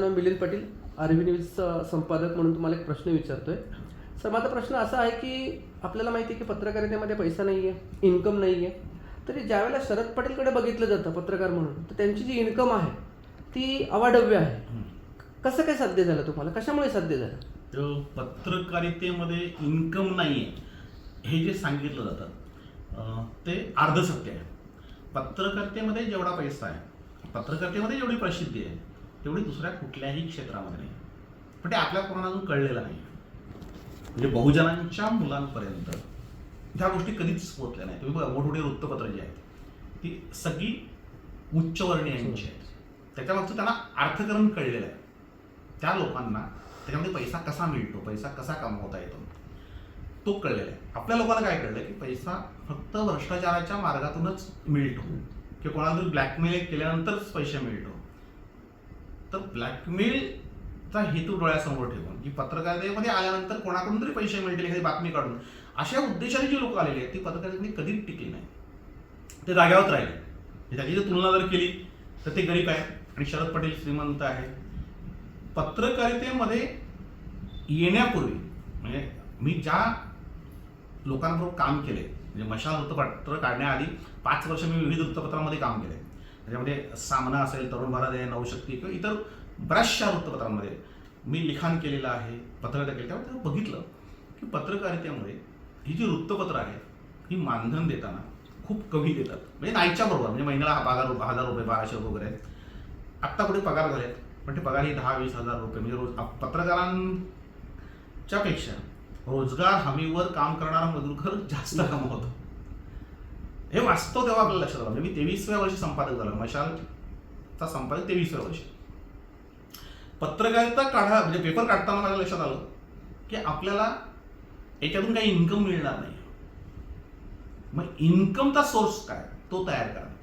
Milind Patil RB न्यूजचा संपादक म्हणून तुम्हाला एक प्रश्न विचारतोय. सर माझा प्रश्न असा आहे की आपल्याला माहिती आहे की पत्रकारितेमध्ये पैसा नाही आहे इन्कम नाही आहे तरी ज्यावेळेला शरद पटेलकडे बघितलं जातं पत्रकार म्हणून तर त्यांची जी इन्कम आहे ती अवाढव्य आहे. कसं काय साध्य झालं तुम्हाला? कशामुळे साध्य झालं? तर पत्रकारितेमध्ये इन्कम नाही आहे हे जे सांगितलं जातं ते अर्धसत्य आहे. पत्रकारितेमध्ये जेवढा पैसा आहे पत्रकारितेमध्ये जेवढी प्रसिद्धी आहे तेवढी दुसऱ्या कुठल्याही क्षेत्रामध्ये नाही. पण ते आपल्या कोणाला अजून कळलेलं नाही. म्हणजे बहुजनांच्या मुलांपर्यंत ह्या गोष्टी कधीच पोहोचल्या नाही. तुम्ही बघा मोठमोठी वृत्तपत्र जी आहेत ती सगळी उच्चवर्णीयांची आहेत. त्याच्यामागचं त्यांना अर्थकरण कळलेलं आहे. त्या लोकांना त्याच्यामध्ये पैसा कसा मिळतो पैसा कसा कमवता येतो तो कळलेला आहे. आपल्या लोकांना काय कळलं की पैसा फक्त भ्रष्टाचाराच्या मार्गातूनच मिळतो. किंवा कोणाला ब्लॅकमेल केल्यानंतरच पैसे मिळतो. तर ब्लॅकमेलचा हेतू डोळ्यासमोर ठेवून की पत्रकारितेमध्ये आल्यानंतर कोणाकडून तरी पैसे मिळतील एखादी बातमी काढून अशा उद्देशाने जी लोक आलेली आहेत ती पत्रकारितेमध्ये कधीच टिकली नाही ते जाग्यावर राहिले. त्याची जर तुलना जर केली तर ते गरीब आहे आणि शरद पटेल श्रीमंत आहे पत्रकारितेमध्ये येण्यापूर्वी म्हणजे मी ज्या लोकांबरोबर काम केले म्हणजे मशाल वृत्तपत्र काढण्याआधी पाच वर्ष मी विविध वृत्तपत्रामध्ये काम केले त्याच्यामध्ये सामना असेल तरुण भारत आहे नवशक्ती किंवा इतर बऱ्याचशा वृत्तपत्रांमध्ये मी लिखाण केलेलं आहे पत्रकारिता केली त्यामुळे तेव्हा बघितलं की पत्रकारितेमध्ये ही जी वृत्तपत्र आहेत ही मानधन देताना खूप कमी देतात. म्हणजे नाहीच्या बरोबर म्हणजे महिन्याला पगार हजार रुपये बाराशे रुपये वगैरे आहेत. आत्ता कुठे पगार झालेत पण ते पगार हे दहा वीस हजार रुपये म्हणजे रोज पत्रकारांच्यापेक्षा पत्रकारांच्या पेक्षा रोजगार हमीवर काम करणारा मजूर जास्त कमावतो. हे वाचतो तेव्हा आपल्याला लक्षात आलं. म्हणजे मी तेवीसव्या वर्षी संपादक झालो. मशालचा संपादक तेवीसव्या वर्षी. पत्रकारिता काढा म्हणजे पेपर काढताना माझ्या लक्षात आलं की आपल्याला याच्यातून काही इन्कम मिळणार नाही. मग इन्कमचा सोर्स काय? तो तयार करा.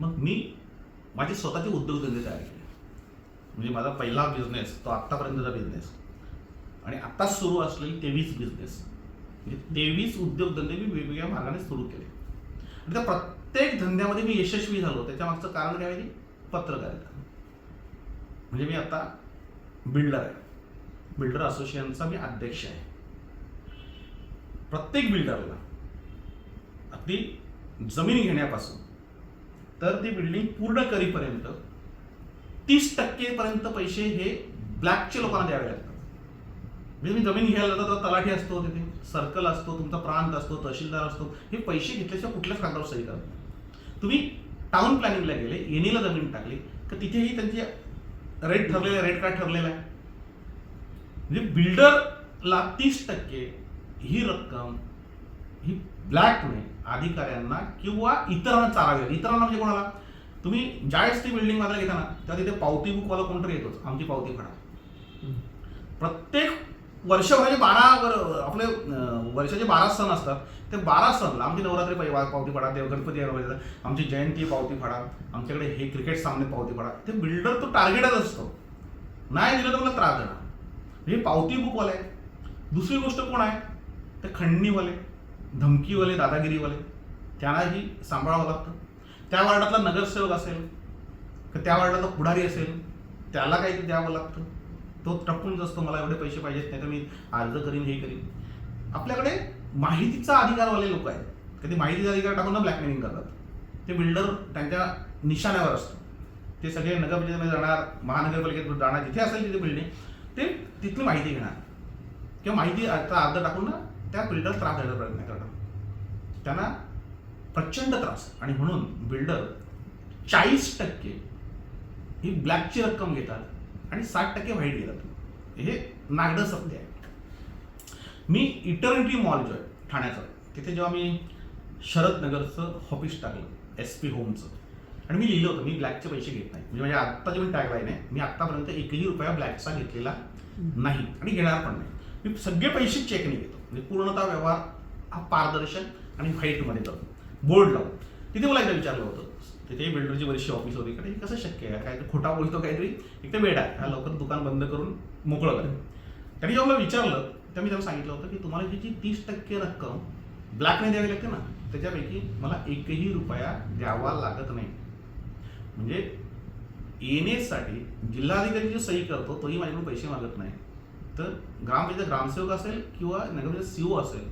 मग मी माझे स्वतःचे उद्योगधंदे तयार केले. म्हणजे माझा पहिला बिझनेस तो आत्तापर्यंतचा बिझनेस आणि आत्ता सुरू असलेली तेवीस बिझनेस म्हणजे तेवीस उद्योगधंदे मी वेगवेगळ्या मार्गाने सुरू केले. आणि त्या प्रत्येक धंद्यामध्ये मी यशस्वी झालो. त्याच्या मागचं कारण काय आहे पत्रकारिता. म्हणजे मी आता बिल्डर आहे. बिल्डर असोसिएशनचा मी अध्यक्ष आहे. प्रत्येक बिल्डरला अगदी जमीन घेण्यापासून तर ती बिल्डिंग पूर्ण करीपर्यंत तीस टक्केपर्यंत पैसे हे ब्लॅकचे लोकांना द्यावे लागतात. म्हणजे मी जमीन घ्यायला जातो तर तलाठी असतो तिथे. सर्कल असतो तुमचा प्रांत असतो तहसीलदार असतो हे पैसे घेतल्याशिवाय कुठल्याच कागदावर सही करत नाही. तुम्ही टाउन प्लॅनिंगला गेले एनीला जमीन टाकली तर तिथेही त्यांची रेट ठरलेला रेट काय ठरलेला आहे म्हणजे बिल्डरला तीस टक्के ही रक्कम ही ब्लॅकने अधिकाऱ्यांना किंवा इतरांना चारावी. इतरांना म्हणजे कोणाला तुम्ही ज्यावेळेस ती बिल्डिंग बांधायला घेता ना तेव्हा तिथे पावती बुकवाला कोणतरी येतोच आमची पावती फाडा प्रत्येक वर्षभराचे म्हणजे बारा वर आपले वर्षाचे बारा सण असतात. ते बारा सणला आमची नवरात्री पै- पावती फाडा देव गणपती आमची जयंती पावती फाडा. आमच्याकडे हे क्रिकेट सामने पावती फाडा. ते बिल्डर तो टार्गेटच असतो. नाही दिलं तर मला त्रास देणार. हे पावती बुकवाले आहे दुसरी गोष्ट कोण आहे? ते खंडणीवाले धमकीवाले दादागिरीवाले. त्यांनाही सांभाळावं लागतं. त्या वार्डातला नगरसेवक असेल तर त्या वार्डातला पुढारी असेल त्याला काही द्यावं लागतं. तो टपून असतो मला एवढे पैसे पाहिजेत नाही तर मी अर्ज करीन हे करीन. आपल्याकडे माहितीचा अधिकारवाले लोक आहेत. कधी माहितीचा अधिकार टाकून ना ब्लॅकमेलिंग करतात? ते बिल्डर त्यांच्या निशाण्यावर असतं. ते सगळे नगरपरिषदेमध्ये जाणार महानगरपालिकेत जाणार जिथे असेल तिथे बिल्डिंग ते तिथली माहिती घेणार. किंवा माहिती आता अर्ज टाकून ना त्या बिल्डर त्रास द्यायचा प्रयत्न करणार त्यांना प्रचंड त्रास. आणि म्हणून बिल्डर चाळीस टक्के ही ब्लॅकची रक्कम घेतात. आणि साठ टक्के व्हाईट घेतात हे नागडं सत्य आहे. मी इटर्निटी मॉल जो आहे ठाण्याचा तिथे जेव्हा मी शरद नगरचं ऑफिस टाकलं एस पी होमचं आणि मी लिहिलं होतं मी ब्लॅकचे पैसे घेत नाही. म्हणजे माझ्या आत्ता जे मी टॅगलाईन आहे मी आत्तापर्यंत एकही रुपया ब्लॅकचा घेतलेला नाही आणि घेणार पण नाही. मी सगळे पैसे चेकने घेतो. म्हणजे पूर्णतः व्यवहार हा पारदर्शक आणि व्हाईटमध्ये जातो. बोर्ड लावून. तिथे मला एकदा विचारलं होतं तिथेही बिल्डरची बरीचशी ऑफिस होती. कडे कसं शक्य आहे? काय खोटा बोलतो काहीतरी. एक तर वेळ आहे. हा लवकर दुकान बंद करून मोकळं करेल त्यांनी जेव्हा मला विचारलं तेव्हा मी त्यांना सांगितलं होतं की तुम्हाला जी जी तीस टक्के रक्कम ब्लॅकने द्यावी लागते ना त्याच्यापैकी मला एकही रुपया द्यावा लागत नाही. म्हणजे एन येण्यासाठी जिल्हाधिकारी जो सही करतो तोही माझ्याकडून पैसे मागत नाही. तर ग्रामपंचायत ग्रामसेवक असेल किंवा नगरपंचायत सीओ असेल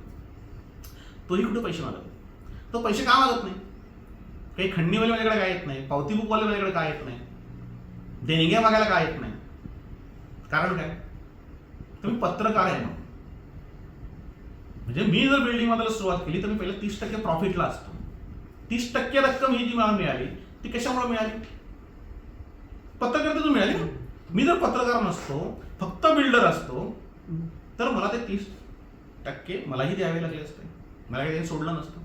तोही कुठे पैसे मागत नाही. तो पैसे का मागत नाही? काही खंडीवाले माझ्याकडे काय येत नाही पावती बुकवाले माझ्याकडे काय येत नाही देणग्या मागायला काय येत नाही. कारण काय? तुम्ही पत्रकार आहे मग म्हणजे मी जर बिल्डिंग मधला सुरुवात केली तर मी पहिले तीस टक्के प्रॉफिटला असतो. तीस टक्के रक्कम ही जी मला मिळाली ती कशामुळे मिळाली? पत्रकारितेतून मिळाली मी जर पत्रकार नसतो फक्त बिल्डर असतो तर मला ते तीस टक्के मलाही द्यावे लागले असते. मला काही सोडलं नसतं.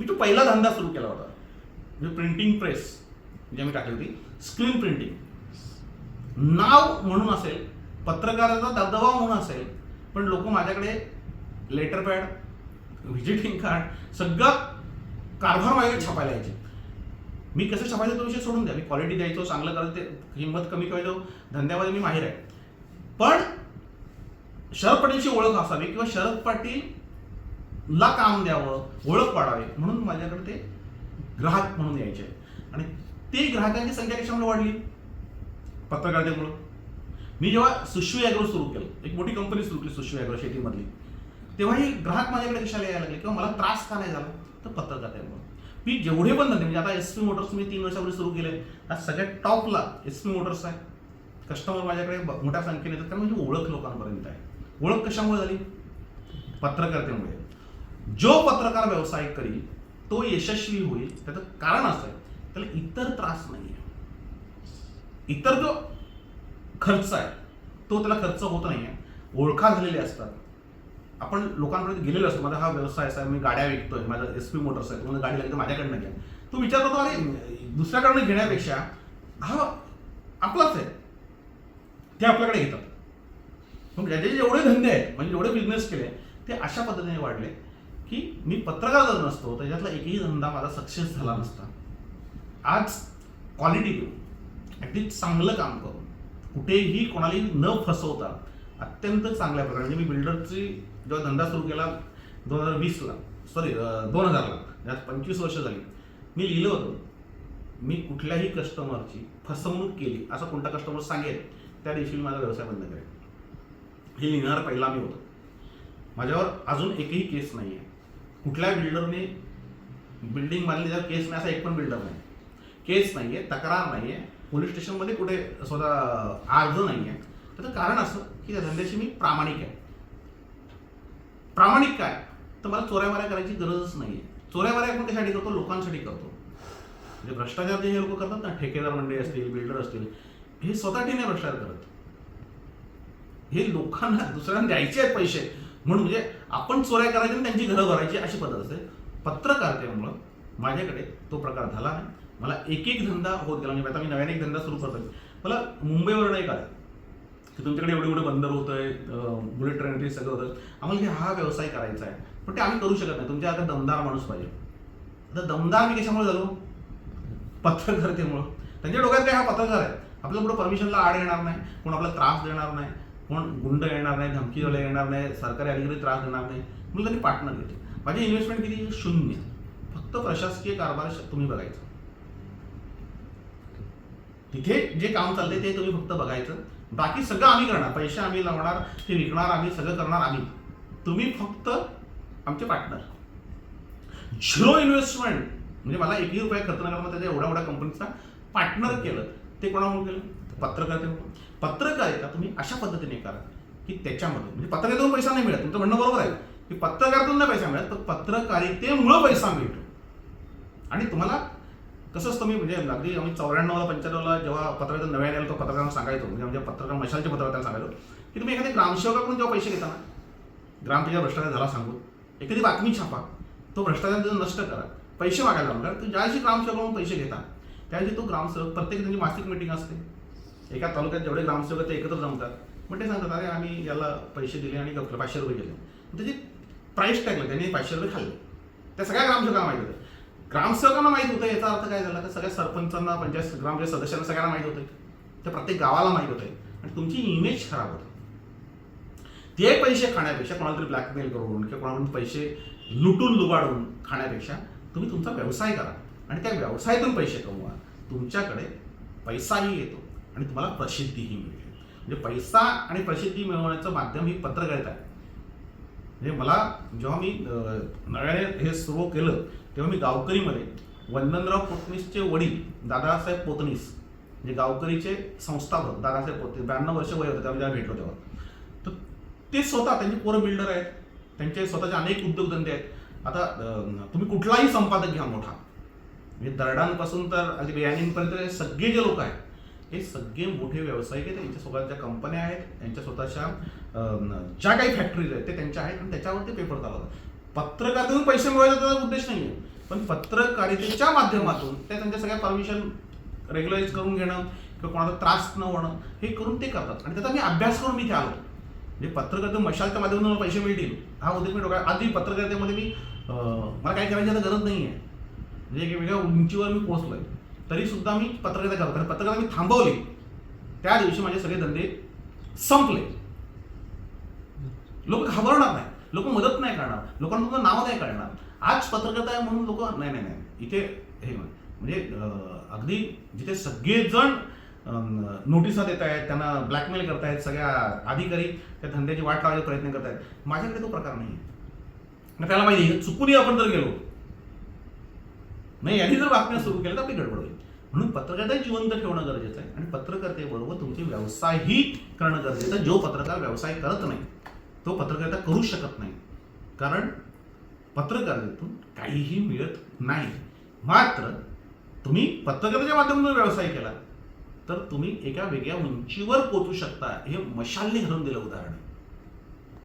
मी तो पहिला धंदा सुरू केला होता. म्हणजे प्रिंटिंग प्रेस म्हणजे मी टाकली होती स्क्रीन प्रिंटिंग नाव म्हणून असेल पत्रकाराचा दबदबा म्हणून असेल पण लोक माझ्याकडे लेटर पॅड व्हिजिटिंग कार्ड सगळं कारभार माझ्याकडे छापायला यायचे. मी कसं छापायचं तो विषय सोडून द्या. मी क्वालिटी द्यायचो चांगलं करायचं ते किंमत कमी करायचो धंद्यामध्ये मी माहीर आहे. पण शरद पाटीलची ओळख असावी किंवा शरद पाटील ला काम द्यावं ओळख वाढावी म्हणून माझ्याकडे ते ग्राहक म्हणून यायचे. आणि ते ग्राहकांची संख्या कशामुळे वाढली? पत्रकारितेमुळं. मी जेव्हा सुश्वी ॲग्रो सुरू केलं एक मोठी कंपनी सुरू केली सुश्वी ॲग्रो शेतीमधली तेव्हाही ग्राहक माझ्याकडे कशाला यायला लागले? किंवा मला त्रास का नाही झाला? तर पत्रकारितेमुळं. मी जेवढे पण धंदे म्हणजे आता एस पी मोटर्स मी तीन वर्षापूर्वी सुरू केले आज सगळ्यात टॉपला एस पी मोटर्स आहे. कस्टमर माझ्याकडे मोठ्या संख्येने येतात कारण म्हणजे ओळख लोकांपर्यंत आहे. ओळख कशामुळे झाली? पत्रकारितेमुळे. जो पत्रकार व्यवसाय करील तो यशस्वी होईल. त्याचं कारण असं आहे. त्याला इतर त्रास नाही आहे इतर जो खर्च आहे तो त्याला खर्च होत नाही आहे ओळखा झालेले असतात. आपण लोकांपर्यंत गेलेलो असतो. माझा हा व्यवसाय असा मी गाड्या विकतोय माझा एस पी मोटर्स आहे तुम्हाला गाडी लागली तर माझ्याकडनं घ्या. तो विचार करतो अरे दुसऱ्याकडनं घेण्यापेक्षा हा आपलाच आहे. ते आपल्याकडे येतात. मग ज्याचे जेवढे धंदे आहेत म्हणजे जेवढे बिझनेस केले ते अशा पद्धतीने वाढले. की मी पत्रकार जर नसतो तर त्याच्यातला एकही धंदा माझा सक्सेस झाला नसता. आज क्वालिटी देऊन अगदी चांगलं काम करून कुठेही कोणालाही न फसवता अत्यंत चांगल्या प्रकारे म्हणजे मी बिल्डरची जेव्हा धंदा सुरू केला दोन हजार वीसला सॉरी दोन हजारला ज्यात पंचवीस वर्ष झाली मी लिहिलं होतं मी कुठल्याही कस्टमरची फसवणूक केली असा कोणता कस्टमर सांगेल त्या दिवशी मी माझा व्यवसाय बंद करेल हे लिहिणार पहिला मी होतो. माझ्यावर अजून एकही केस नाही आहे कुठल्या बिल्डरने बिल्डिंग बांधली त्यावर केस नाही असा एक पण बिल्डर नाही. केस नाही आहे तक्रार नाही आहे पोलीस स्टेशनमध्ये कुठे स्वतः अर्ज नाही आहे त्याचं कारण असं की त्या धंद्याशी मी प्रामाणिक आहे. प्रामाणिक काय? तर मला चोऱ्यामाऱ्या करायची गरजच नाही आहे चोऱ्यामाऱ्या आपण कशासाठी करतो? लोकांसाठी करतो. म्हणजे भ्रष्टाचार जे हे लोक करतात ना ठेकेदार मंडळी असतील बिल्डर असतील हे स्वतः नाही भ्रष्टाचार करत हे लोकांना दुसऱ्यांना द्यायचे आहेत पैसे. म्हणून म्हणजे आपण चोऱ्या करायच्या आणि त्यांची घरं भरायची अशी पद्धत असते. पत्रकारितेमुळं माझ्याकडे तो प्रकार झाला नाही. मला एक एक धंदा होत गेला म्हणजे आता मी नव्याने एक धंदा सुरू करतोय. मला मुंबईवरून एक आलं. की तुमच्याकडे एवढे एवढं बंदर होतं आहे बुलेट ट्रेन ते सगळं होतं आम्हाला हे हा व्यवसाय करायचा आहे. पण ते आम्ही करू शकत नाही. तुमच्या आता दमदार माणूस पाहिजे. आता दमदार मी कशामुळे झालो? पत्रकारतेमुळं. त्यांच्या डोक्यात काय हा पत्रकार आहे. आपल्या कुठं परमिशनला आड येणार नाही. कोण आपला त्रास देणार नाही. कोण गुंड येणार नाही धमकीवाले येणार नाही सरकारी अधिकारी त्रास देणार नाही म्हणून त्यांनी पार्टनर घेतले. माझी इन्व्हेस्टमेंट किती? शून्य. फक्त प्रशासकीय कारभार तुम्ही बघायचं. तिथे जे काम चालते ते तुम्ही फक्त बघायचं. बाकी सगळं आम्ही करणार. पैसे आम्ही लावणार ते विकणार आम्ही सगळं करणार आम्ही. तुम्ही फक्त आमचे पार्टनर झिरो इन्व्हेस्टमेंट म्हणजे मला एकही रुपया खर्च न करता त्याच्या एवढ्या एवढ्या कंपनीचा पार्टनर केलं. ते कोणामुळे केलं? पत्रकारितेमुळे पत्रकारिता तुम्ही अशा पद्धतीने करा की त्याच्यामध्ये म्हणजे पत्रकारितेतून पैसा नाही मिळत तुमचं म्हणणं बरोबर आहे. की पत्रकारातून नाही पैसा मिळत तर पत्रकारितेमुळं पैसा मिळतो. आणि तुम्हाला कसं असतं मी म्हणजे अगदी आम्ही चौऱ्याण्णवला पंच्याण्णवला जेव्हा पत्रकार नव्याने आलो तो पत्रकारांना सांगायचो म्हणजे आमच्या पत्रकार मशालचे पत्रकारांना सांगायचो की तुम्ही एखाद्या ग्रामसेवकाकडून जेव्हा पैसे घेता ना ग्रामपंचायत भ्रष्टाचार झाला सांगून एखादी बातमी छापा तो भ्रष्टाचार नष्ट करा पैसे मागायला लावून तर ज्यावेळी ज्या दिवशी ग्रामसेवकाकडून पैसे घेता त्या दिवशी तो ग्रामसेवक प्रत्येक त्यांची मासिक मिटिंग असते. एका तालुक्यात जेवढे ग्रामसेवक ते एकत्र जमतात. मग ते सांगतात अरे आम्ही याला पैसे दिले आणि गप्पा पाचशे रुपये दिले. त्याची प्राईस टाकलं त्यांनी पाचशे रुपये खाल्ले. त्या सगळ्या ग्रामसेवकांना माहिती होतं. ग्रामसेवकांना माहीत होतं याचा अर्थ काय झाला? तर सगळ्या सरपंचांना पंचायत ग्रामपंचायत सदस्यांना सगळ्यांना माहीत होतं. त्या प्रत्येक गावाला माहीत होते. आणि तुमची इमेज खराब होते. ते पैसे खाण्यापेक्षा कोणाला तरी ब्लॅकमेल करून किंवा कोणाकडून पैसे लुटून लुबाडून खाण्यापेक्षा तुम्ही तुमचा व्यवसाय करा. आणि त्या व्यवसायातून पैसे कमवा. तुमच्याकडे पैसाही येतो. आणि तुम्हाला प्रसिद्धीही मिळते म्हणजे पैसा आणि प्रसिद्धी मिळवण्याचं माध्यम ही पत्रकारिता आहे. म्हणजे मला जेव्हा मी नव्याने हे सुरू केलं तेव्हा मी गावकरीमध्ये वंदनराव पोतनीसचे वडील दादासाहेब पोतनीस म्हणजे गावकरीचे संस्थापक दादासाहेब पोतनीस ब्याण्णव वर्ष वय होते तेव्हा भेटलो तेव्हा. तर ते स्वतः त्यांचे पोरं बिल्डर आहेत. त्यांचे स्वतःचे अनेक उद्योगधंदे आहेत. आता तुम्ही कुठलाही संपादक घ्या मोठा. म्हणजे दरडांपासून तर अगदी बियाणींपर्यंत हे सगळे जे लोक आहेत हे सगळे मोठे व्यावसायिक आहेत त्यांच्या स्वतःच्या कंपन्या आहेत त्यांच्या स्वतःच्या ज्या काही फॅक्टरीज आहेत ते त्यांच्या आहेत आणि त्याच्यावरती पेपर चालवतात. पत्रकारातून पैसे मिळवायचा त्याचा उद्देश नाही आहे पण पत्रकारितेच्या माध्यमातून ते त्यांच्या सगळ्या परमिशन रेग्युलराईज करून घेणं किंवा कोणाचा त्रास न होणं हे करून ते करतात. आणि त्याचा मी अभ्यास करून मी ते आलो म्हणजे पत्रकारिता मशालच्या माध्यमातून मला पैसे मिळतील हा उद्योग मी डोक्यात आधी पत्रकारितेमध्ये मी मला काय करायची आता गरज नाही आहे म्हणजे एक वेगळ्या उंचीवर मी पोहोचलो आहे तरी सुद्धा मी पत्रकारिता करतो कारण पत्रकारिता मी थांबवली. त्या दिवशी माझे सगळे धंदे संपले. लोक घाबरणार नाही. लोक मदत नाही करणार. लोकांना तुमचं नाव नाही करणार आज पत्रकारिता आहे म्हणून लोक नाही नाही नाही. इथे हे म्हणजे अगदी जिथे सगळेजण नोटिसा देत आहेत त्यांना ब्लॅकमेल करतायत सगळ्या अधिकारी त्या धंद्याची वाट लावायचा प्रयत्न करतायत माझ्याकडे तो प्रकार नाही आहे त्याला माहिती चुकूनही आपण जर गेलो. नाही यांनी जर बातम्या सुरू केल्या तर आपली गडबड होईल. म्हणून पत्रकारिता जिवंत ठेवणं गरजेचं आहे. आणि पत्रकारितेबरोबर तुमचे व्यवसायही करणं गरजेचं आहे. जो पत्रकार व्यवसाय करत नाही तो पत्रकारिता करू शकत नाही. कारण पत्रकारितेतून काहीही मिळत नाही. मात्र तुम्ही पत्रकारितेच्या माध्यमातून व्यवसाय केला तर तुम्ही एका वेगळ्या उंचीवर पोचू शकता. हे मशालने घालून दिलं उदाहरण आहे.